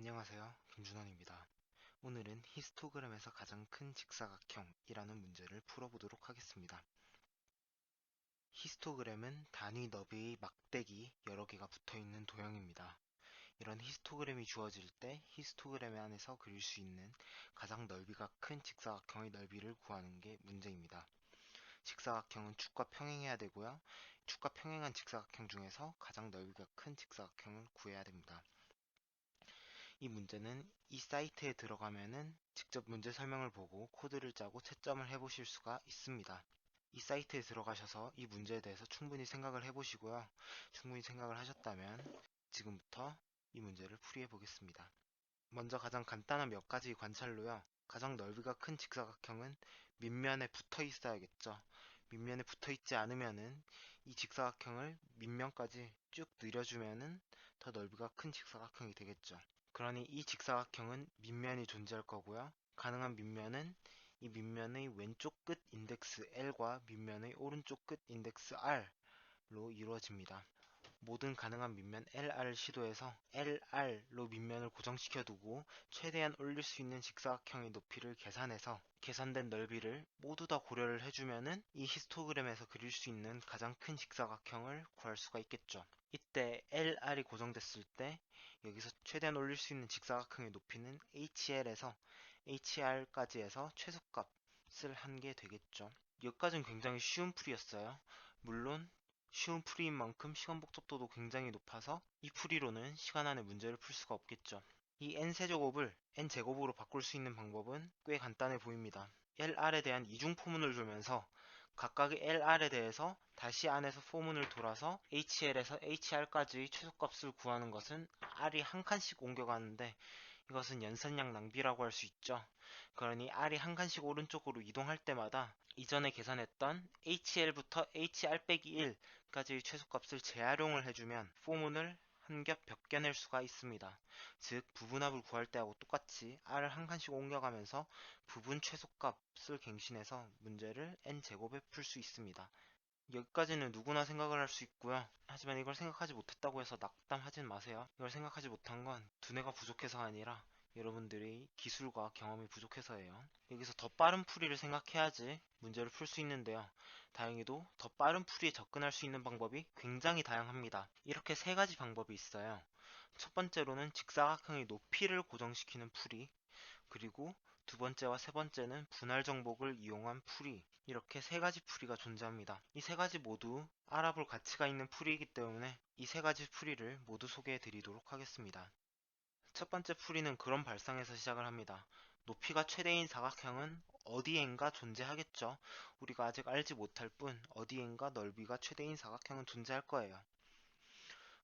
안녕하세요. 김준원입니다. 오늘은 히스토그램에서 가장 큰 직사각형이라는 문제를 풀어보도록 하겠습니다. 히스토그램은 단위 너비의 막대기 여러 개가 붙어있는 도형입니다. 이런 히스토그램이 주어질 때 히스토그램 안에서 그릴 수 있는 가장 넓이가 큰 직사각형의 넓이를 구하는 게 문제입니다. 직사각형은 축과 평행해야 되고요. 축과 평행한 직사각형 중에서 가장 넓이가 큰 직사각형을 구해야 됩니다. 이 문제는 이 사이트에 들어가면은 직접 문제 설명을 보고 코드를 짜고 채점을 해보실 수가 있습니다. 이 사이트에 들어가셔서 이 문제에 대해서 충분히 생각을 해보시고요. 충분히 생각을 하셨다면 지금부터 이 문제를 풀이해 보겠습니다. 먼저 가장 간단한 몇 가지 관찰로요. 가장 넓이가 큰 직사각형은 밑면에 붙어 있어야겠죠. 밑면에 붙어 있지 않으면은 이 직사각형을 밑면까지 쭉 늘려주면은 더 넓이가 큰 직사각형이 되겠죠. 그러니 이 직사각형은 밑면이 존재할 거고요. 가능한 밑면은 이 밑면의 왼쪽 끝 인덱스 L과 밑면의 오른쪽 끝 인덱스 R로 이루어집니다. 모든 가능한 밑면 LR을 시도해서 LR로 밑면을 고정시켜 두고 최대한 올릴 수 있는 직사각형의 높이를 계산해서 계산된 넓이를 모두 다 고려를 해주면은 이 히스토그램에서 그릴 수 있는 가장 큰 직사각형을 구할 수가 있겠죠. 이때 LR이 고정됐을 때 여기서 최대한 올릴 수 있는 직사각형의 높이는 HL에서 HR까지 해서 최소값을 한 게 되겠죠. 여기까지는 굉장히 쉬운 풀이였어요. 물론 쉬운 풀이인 만큼 시간 복잡도도 굉장히 높아서 이 풀이로는 시간 안에 문제를 풀 수가 없겠죠. 이 n세제곱을 n제곱으로 바꿀 수 있는 방법은 꽤 간단해 보입니다. LR에 대한 이중 포문을 주면서 각각의 LR에 대해서 다시 안에서 포문을 돌아서 HL에서 HR까지의 최소값을 구하는 것은 R이 한 칸씩 옮겨가는데 이것은 연산량 낭비라고 할 수 있죠. 그러니 R이 한 칸씩 오른쪽으로 이동할 때마다 이전에 계산했던 HL부터 HR-1까지의 최소값을 재활용을 해주면 포문을 한 겹 벗겨낼 수가 있습니다. 즉 부분합을 구할 때하고 똑같이 r을 한 칸씩 옮겨가면서 부분 최소값을 갱신해서 문제를 n제곱에 풀 수 있습니다. 여기까지는 누구나 생각을 할 수 있고요. 하지만 이걸 생각하지 못했다고 해서 낙담하진 마세요. 이걸 생각하지 못한 건 두뇌가 부족해서가 아니라 여러분들의 기술과 경험이 부족해서예요. 여기서 더 빠른 풀이를 생각해야지 문제를 풀 수 있는데요. 다행히도 더 빠른 풀이에 접근할 수 있는 방법이 굉장히 다양합니다. 이렇게 세 가지 방법이 있어요. 첫 번째로는 직사각형의 높이를 고정시키는 풀이, 그리고 두 번째와 세 번째는 분할 정복을 이용한 풀이 이렇게 세 가지 풀이가 존재합니다. 이 세 가지 모두 알아볼 가치가 있는 풀이이기 때문에 이 세 가지 풀이를 모두 소개해 드리도록 하겠습니다. 첫 번째 풀이는 그런 발상에서 시작을 합니다. 높이가 최대인 사각형은 어디엔가 존재하겠죠. 우리가 아직 알지 못할 뿐 어디엔가 넓이가 최대인 사각형은 존재할 거예요.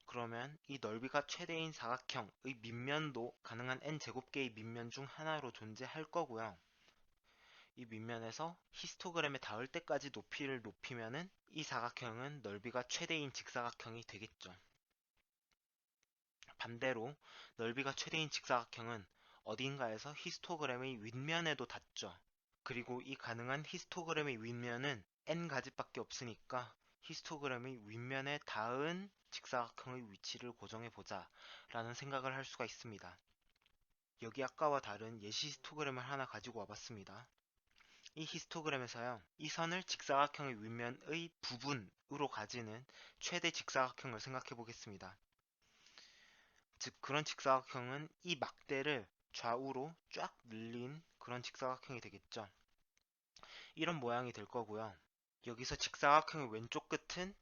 그러면 이 넓이가 최대인 사각형의 밑면도 가능한 n제곱개의 밑면 중 하나로 존재할 거고요. 이 밑면에서 히스토그램에 닿을 때까지 높이를 높이면은 이 사각형은 넓이가 최대인 직사각형이 되겠죠. 반대로 넓이가 최대인 직사각형은 어딘가에서 히스토그램의 윗면에도 닿죠. 그리고 이 가능한 히스토그램의 윗면은 n가지밖에 없으니까 히스토그램의 윗면에 닿은 직사각형의 위치를 고정해 보자 라는 생각을 할 수가 있습니다. 여기 아까와 다른 예시 히스토그램을 하나 가지고 와봤습니다. 이 히스토그램에서요. 이 선을 직사각형의 윗면의 부분으로 가지는 최대 직사각형을 생각해 보겠습니다. 즉 그런 직사각형은 이 막대를 좌우로 쫙 늘린 그런 직사각형이 되겠죠. 이런 모양이 될 거고요. 여기서 직사각형의 왼쪽 끝은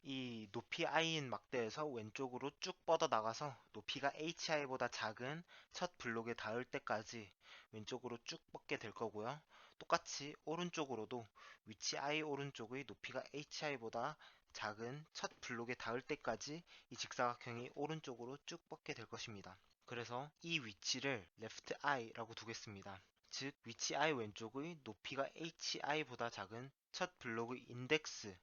이 높이 i인 막대에서 왼쪽으로 쭉 뻗어 나가서 높이가 hi보다 작은 첫 블록에 닿을 때까지 왼쪽으로 쭉 뻗게 될 거고요. 똑같이 오른쪽으로도 위치 i 오른쪽의 높이가 hi보다 작은 첫 블록에 닿을 때까지 이 직사각형이 오른쪽으로 쭉 뻗게 될 것입니다. 그래서 이 위치를 left i라고 두겠습니다. 즉 위치 i 왼쪽의 높이가 hi보다 작은 첫 블록의 인덱스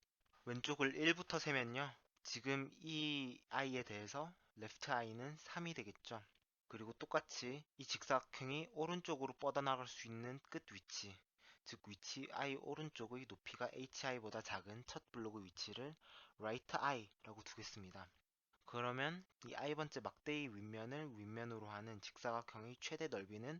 왼쪽을 1부터 세면요. 지금 이 i에 대해서 left i는 3이 되겠죠. 그리고 똑같이 이 직사각형이 오른쪽으로 뻗어나갈 수 있는 끝 위치 즉 위치 i 오른쪽의 높이가 hi보다 작은 첫 블록의 위치를 right i라고 두겠습니다. 그러면 이 i번째 막대기 윗면을 윗면으로 하는 직사각형의 최대 넓이는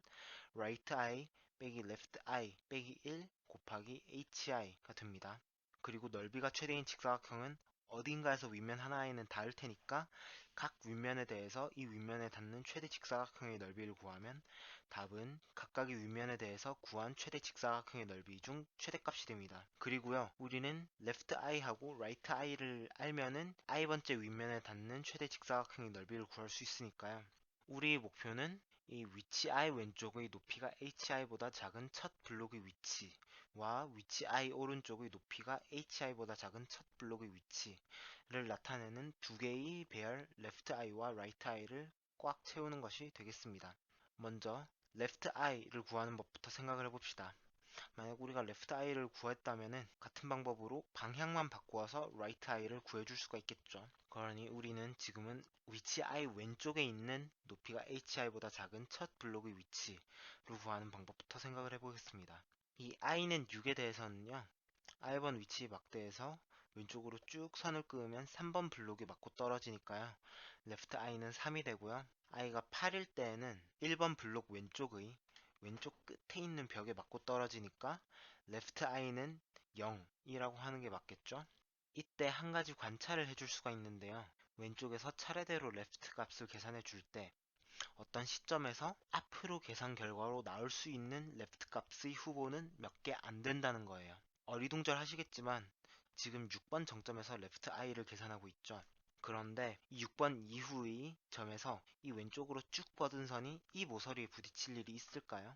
right eye 빼기 left eye 빼기 1 곱하기 hi가 됩니다. 그리고 넓이가 최대인 직사각형은 어딘가에서 윗면 하나에는 닿을 테니까 각 윗면에 대해서 이 윗면에 닿는 최대 직사각형의 넓이를 구하면 답은 각각의 윗면에 대해서 구한 최대 직사각형의 넓이 중 최대값이 됩니다. 그리고요 우리는 left eye하고 right eye를 알면은 i번째 윗면에 닿는 최대 직사각형의 넓이를 구할 수 있으니까요. 우리의 목표는 이 위치 i 왼쪽의 높이가 hi보다 작은 첫 블록의 위치 와 위치 i 오른쪽의 높이가 hi보다 작은 첫 블록의 위치를 나타내는 두 개의 배열 left i와 right i를 꽉 채우는 것이 되겠습니다. 먼저 left i를 구하는 법부터 생각을 해봅시다. 만약 우리가 left i를 구했다면 같은 방법으로 방향만 바꾸어서 right i를 구해줄 수가 있겠죠. 그러니 우리는 지금은 위치 i 왼쪽에 있는 높이가 hi보다 작은 첫 블록의 위치를 구하는 방법부터 생각을 해보겠습니다. 이 i는 6에 대해서는요. i번 위치 막대에서 왼쪽으로 쭉 선을 그으면 3번 블록에 맞고 떨어지니까요. left i는 3이 되고요. i가 8일 때에는 1번 블록 왼쪽의 왼쪽 끝에 있는 벽에 맞고 떨어지니까 left i는 0이라고 하는 게 맞겠죠? 이때 한 가지 관찰을 해줄 수가 있는데요. 왼쪽에서 차례대로 left 값을 계산해 줄 때 어떤 시점에서 앞으로 계산 결과로 나올 수 있는 left 값의 후보는 몇 개 안 된다는 거예요. 어리둥절 하시겠지만 지금 6번 정점에서 left i를 계산하고 있죠. 그런데 이 6번 이후의 점에서 이 왼쪽으로 쭉 뻗은 선이 이 모서리에 부딪힐 일이 있을까요?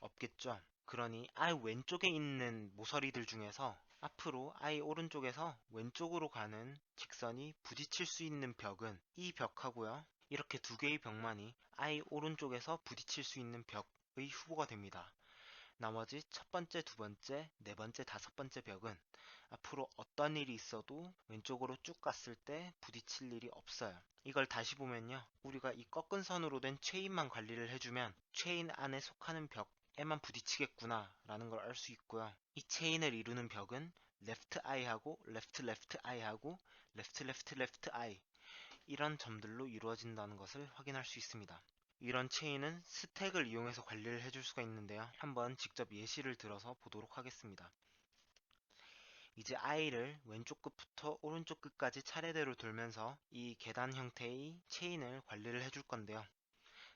없겠죠. 그러니 i 왼쪽에 있는 모서리들 중에서 앞으로 i 오른쪽에서 왼쪽으로 가는 직선이 부딪힐 수 있는 벽은 이 벽하고요. 이렇게 두 개의 벽만이 i 오른쪽에서 부딪힐 수 있는 벽의 후보가 됩니다. 나머지 첫 번째, 두 번째, 네 번째, 다섯 번째 벽은 앞으로 어떤 일이 있어도 왼쪽으로 쭉 갔을 때 부딪힐 일이 없어요. 이걸 다시 보면요. 우리가 이 꺾은 선으로 된 체인만 관리를 해주면 체인 안에 속하는 벽에만 부딪히겠구나 라는 걸 알 수 있고요. 이 체인을 이루는 벽은 left eye하고 left left eye하고 left left left eye 이런 점들로 이루어진다는 것을 확인할 수 있습니다. 이런 체인은 스택을 이용해서 관리를 해줄 수가 있는데요. 한번 직접 예시를 들어서 보도록 하겠습니다. 이제 i를 왼쪽 끝부터 오른쪽 끝까지 차례대로 돌면서 이 계단 형태의 체인을 관리를 해줄 건데요.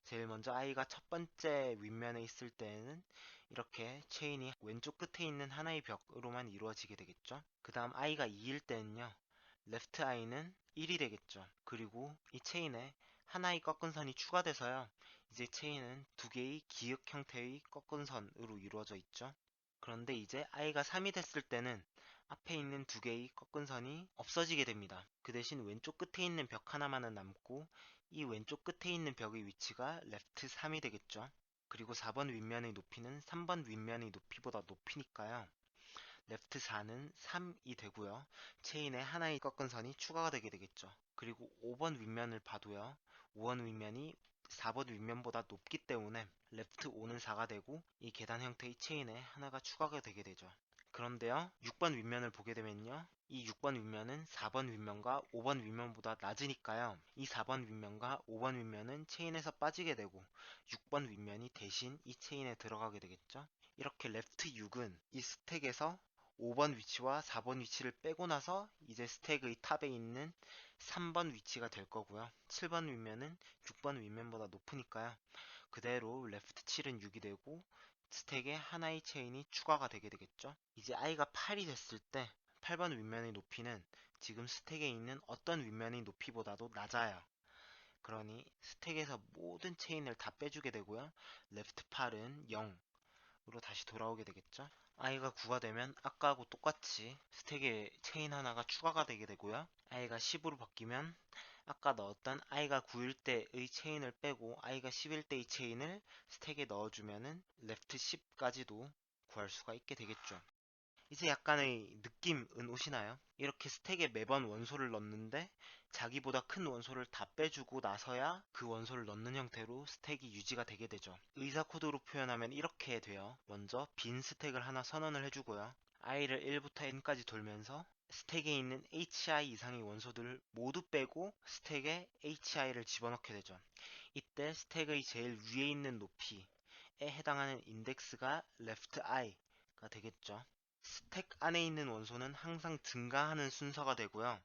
제일 먼저 i가 첫 번째 윗면에 있을 때에는 이렇게 체인이 왼쪽 끝에 있는 하나의 벽으로만 이루어지게 되겠죠. 그 다음 i가 2일 때는요. left i는 1이 되겠죠. 그리고 이 체인에 하나의 꺾은 선이 추가돼서요. 이제 체인은 두 개의 기역 형태의 꺾은 선으로 이루어져 있죠. 그런데 이제 i가 3이 됐을 때는 앞에 있는 두 개의 꺾은 선이 없어지게 됩니다. 그 대신 왼쪽 끝에 있는 벽 하나만은 남고 이 왼쪽 끝에 있는 벽의 위치가 left 3이 되겠죠. 그리고 4번 윗면의 높이는 3번 윗면의 높이보다 높이니까요. Left 4는 3이 되고요. 체인에 하나의 꺾은 선이 추가가 되게 되겠죠. 그리고 5번 윗면을 봐도요. 5번 윗면이 4번 윗면보다 높기 때문에 left 5는 4가 되고 이 계단 형태의 체인에 하나가 추가가 되게 되죠. 그런데요 6번 윗면을 보게 되면요 이 6번 윗면은 4번 윗면과 5번 윗면보다 낮으니까요 이 4번 윗면과 5번 윗면은 체인에서 빠지게 되고 6번 윗면이 대신 이 체인에 들어가게 되겠죠 이렇게 레프트 6은 이 스택에서 5번 위치와 4번 위치를 빼고 나서 이제 스택의 탑에 있는 3번 위치가 될 거고요 7번 윗면은 6번 윗면보다 높으니까요 그대로 레프트 7은 6이 되고 스택에 하나의 체인이 추가가 되게 되겠죠. 이제 i가 8이 됐을 때 8번 윗면의 높이는 지금 스택에 있는 어떤 윗면의 높이보다도 낮아요. 그러니 스택에서 모든 체인을 다 빼주게 되고요. 레프트 8은 0으로 다시 돌아오게 되겠죠. I가 9가 되면 아까하고 똑같이 스택에 체인 하나가 추가가 되게 되고요. i가 10으로 바뀌면 아까 넣었던 i가 9일 때의 체인을 빼고 i가 10일 때의 체인을 스택에 넣어주면은 레프트 10까지도 구할 수가 있게 되겠죠. 이제 약간의 느낌은 오시나요? 이렇게 스택에 매번 원소를 넣는데 자기보다 큰 원소를 다 빼주고 나서야 그 원소를 넣는 형태로 스택이 유지가 되게 되죠. 의사 코드로 표현하면 이렇게 돼요. 먼저 빈 스택을 하나 선언을 해주고요. i를 1부터 n까지 돌면서 스택에 있는 hi 이상의 원소들을 모두 빼고 스택에 hi를 집어넣게 되죠. 이때 스택의 제일 위에 있는 높이에 해당하는 인덱스가 left i가 되겠죠. 스택 안에 있는 원소는 항상 증가하는 순서가 되고요.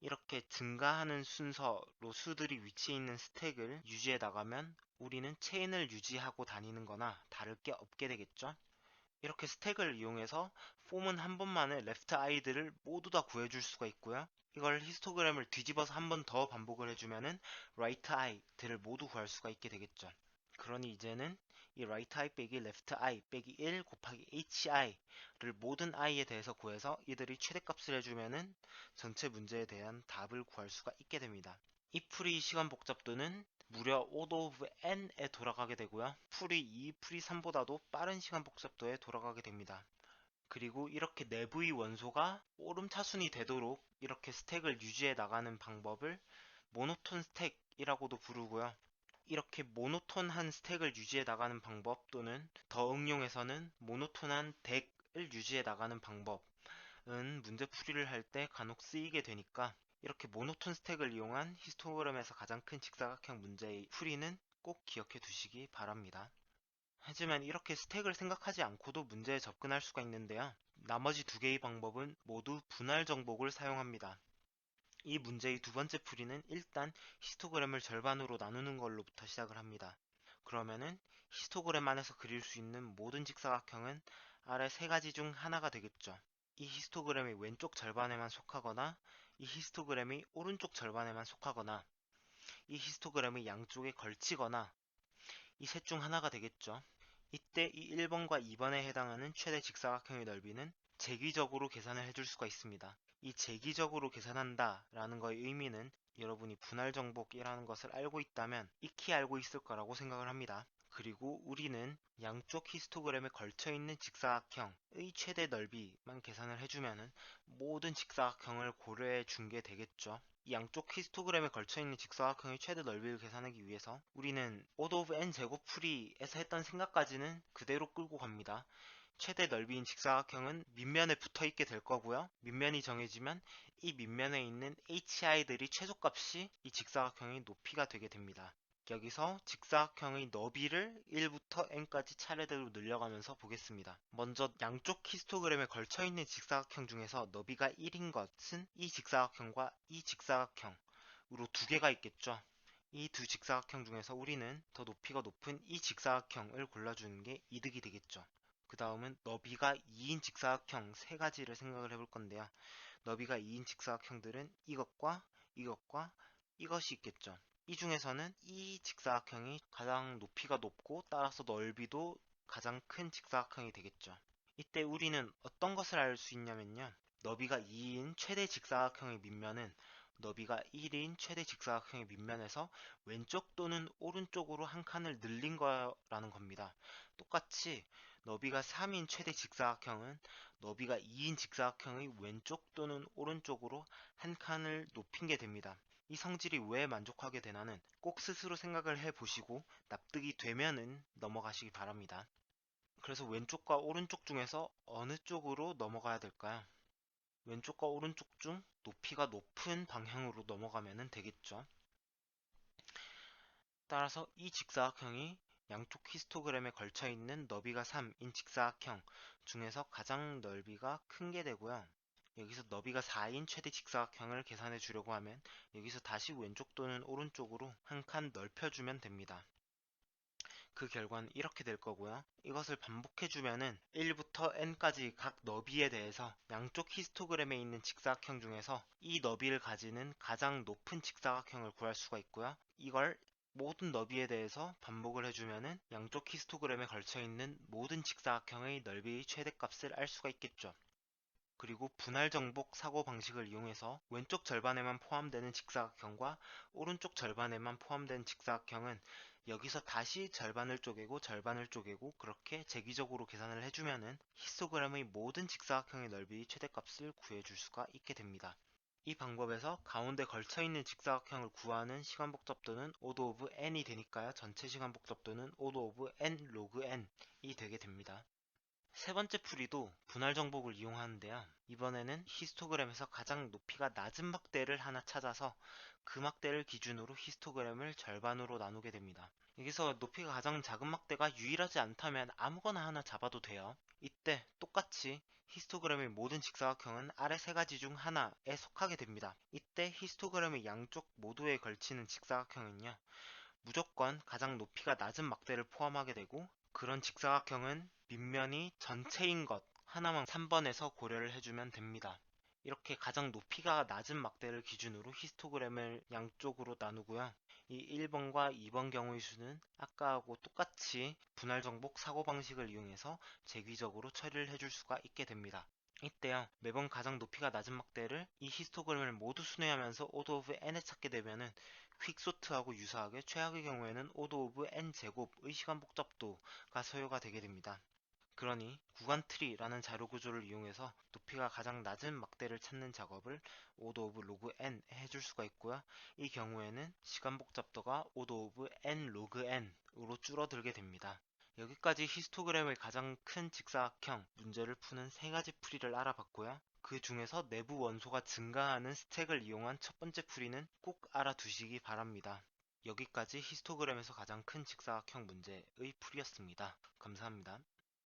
이렇게 증가하는 순서로 수들이 위치해 있는 스택을 유지해 나가면 우리는 체인을 유지하고 다니는 거나 다를 게 없게 되겠죠. 이렇게 스택을 이용해서 폼은 한 번만에 레프트 아이들을 모두 다 구해줄 수가 있고요. 이걸 히스토그램을 뒤집어서 한 번 더 반복을 해주면은 라이트 아이들을 모두 구할 수가 있게 되겠죠. 그러니 이제는 이 right i 빼기 left i 빼기 1 곱하기 hi를 모든 i에 대해서 구해서 이들이 최대값을 해주면은 전체 문제에 대한 답을 구할 수가 있게 됩니다. 이 풀이 시간 복잡도는 무려 O of n에 돌아가게 되고요. 풀이 2, 풀이 3보다도 빠른 시간 복잡도에 돌아가게 됩니다. 그리고 이렇게 내부의 원소가 오름차순이 되도록 이렇게 스택을 유지해 나가는 방법을 모노톤 스택이라고도 부르고요. 이렇게 모노톤한 스택을 유지해 나가는 방법 또는 더 응용해서는 모노톤한 덱을 유지해 나가는 방법은 문제 풀이를 할 때 간혹 쓰이게 되니까 이렇게 모노톤 스택을 이용한 히스토그램에서 가장 큰 직사각형 문제의 풀이는 꼭 기억해 두시기 바랍니다. 하지만 이렇게 스택을 생각하지 않고도 문제에 접근할 수가 있는데요. 나머지 두 개의 방법은 모두 분할 정복을 사용합니다. 이 문제의 두 번째 풀이는 일단 히스토그램을 절반으로 나누는 걸로부터 시작을 합니다. 그러면은 히스토그램 안에서 그릴 수 있는 모든 직사각형은 아래 세 가지 중 하나가 되겠죠. 이 히스토그램이 왼쪽 절반에만 속하거나 이 히스토그램이 오른쪽 절반에만 속하거나 이 히스토그램이 양쪽에 걸치거나 이 셋 중 하나가 되겠죠. 이때 이 1번과 2번에 해당하는 최대 직사각형의 넓이는 재기적으로 계산을 해줄 수가 있습니다. 이 재기적으로 계산한다 라는 거의 의미는 여러분이 분할 정복이라는 것을 알고 있다면 익히 알고 있을 거라고 생각을 합니다. 그리고 우리는 양쪽 히스토그램에 걸쳐 있는 직사각형의 최대 넓이만 계산을 해주면 모든 직사각형을 고려해 준 게 되겠죠. 이 양쪽 히스토그램에 걸쳐 있는 직사각형의 최대 넓이를 계산하기 위해서 우리는 오드 오브 n 제곱 풀이에서 했던 생각까지는 그대로 끌고 갑니다. 최대 넓이인 직사각형은 밑면에 붙어 있게 될 거고요. 밑면이 정해지면 이 밑면에 있는 hi들이 최소값이 이 직사각형의 높이가 되게 됩니다. 여기서 직사각형의 너비를 1부터 n까지 차례대로 늘려가면서 보겠습니다. 먼저 양쪽 히스토그램에 걸쳐있는 직사각형 중에서 너비가 1인 것은 이 직사각형과 이 직사각형으로 두 개가 있겠죠. 이 두 직사각형 중에서 우리는 더 높이가 높은 이 직사각형을 골라주는 게 이득이 되겠죠. 그 다음은 너비가 2인 직사각형 세 가지를 생각을 해볼 건데요. 너비가 2인 직사각형들은 이것과 이것과 이것이 있겠죠. 이 중에서는 이 직사각형이 가장 높이가 높고 따라서 넓이도 가장 큰 직사각형이 되겠죠. 이때 우리는 어떤 것을 알 수 있냐면요. 너비가 2인 최대 직사각형의 밑면은 너비가 1인 최대 직사각형의 밑면에서 왼쪽 또는 오른쪽으로 한 칸을 늘린 거라는 겁니다. 똑같이 너비가 3인 최대 직사각형은 너비가 2인 직사각형의 왼쪽 또는 오른쪽으로 한 칸을 높인 게 됩니다. 이 성질이 왜 만족하게 되나는 꼭 스스로 생각을 해보시고 납득이 되면은 넘어가시기 바랍니다. 그래서 왼쪽과 오른쪽 중에서 어느 쪽으로 넘어가야 될까요? 왼쪽과 오른쪽 중 높이가 높은 방향으로 넘어가면 되겠죠. 따라서 이 직사각형이 양쪽 히스토그램에 걸쳐 있는 너비가 3인 직사각형 중에서 가장 넓이가 큰 게 되고요. 여기서 너비가 4인 최대 직사각형을 계산해 주려고 하면 여기서 다시 왼쪽 또는 오른쪽으로 한 칸 넓혀주면 됩니다. 그 결과는 이렇게 될 거고요. 이것을 반복해 주면은 1부터 n까지 각 너비에 대해서 양쪽 히스토그램에 있는 직사각형 중에서 이 너비를 가지는 가장 높은 직사각형을 구할 수가 있고요. 이걸 모든 너비에 대해서 반복을 해주면은 양쪽 히스토그램에 걸쳐 있는 모든 직사각형의 넓이의 최대값을 알 수가 있겠죠. 그리고 분할 정복 사고 방식을 이용해서 왼쪽 절반에만 포함되는 직사각형과 오른쪽 절반에만 포함된 직사각형은 여기서 다시 절반을 쪼개고 절반을 쪼개고 그렇게 재기적으로 계산을 해주면은 히스토그램의 모든 직사각형의 넓이의 최대값을 구해줄 수가 있게 됩니다. 이 방법에서 가운데 걸쳐있는 직사각형을 구하는 시간 복잡도는 오드 오브 n이 되니까요. 전체 시간 복잡도는 오드 오브 n 로그 n이 되게 됩니다. 세 번째 풀이도 분할 정복을 이용하는데요. 이번에는 히스토그램에서 가장 높이가 낮은 막대를 하나 찾아서 그 막대를 기준으로 히스토그램을 절반으로 나누게 됩니다. 여기서 높이가 가장 작은 막대가 유일하지 않다면 아무거나 하나 잡아도 돼요. 이때 똑같이 히스토그램의 모든 직사각형은 아래 세 가지 중 하나에 속하게 됩니다. 이때 히스토그램의 양쪽 모두에 걸치는 직사각형은요. 무조건 가장 높이가 낮은 막대를 포함하게 되고 그런 직사각형은 밑면이 전체인 것 하나만 3번에서 고려를 해주면 됩니다. 이렇게 가장 높이가 낮은 막대를 기준으로 히스토그램을 양쪽으로 나누고요. 이 1번과 2번 경우의 수는 아까하고 똑같이 분할 정복 사고 방식을 이용해서 재귀적으로 처리를 해줄 수가 있게 됩니다. 이때요 매번 가장 높이가 낮은 막대를 이 히스토그램을 모두 순회하면서 오드 오브 n에 찾게 되면은 퀵소트하고 유사하게 최악의 경우에는 오드 오브 n 제곱의 시간 복잡도가 소요가 되게 됩니다. 그러니 구간 트리라는 자료 구조를 이용해서 높이가 가장 낮은 막대를 찾는 작업을 오드 오브 로그 n 해줄 수가 있고요. 이 경우에는 시간 복잡도가 오드 오브 n 로그 n으로 줄어들게 됩니다. 여기까지 히스토그램의 가장 큰 직사각형 문제를 푸는 세 가지 풀이를 알아봤고요. 그 중에서 내부 원소가 증가하는 스택을 이용한 첫 번째 풀이는 꼭 알아두시기 바랍니다. 여기까지 히스토그램에서 가장 큰 직사각형 문제의 풀이였습니다. 감사합니다.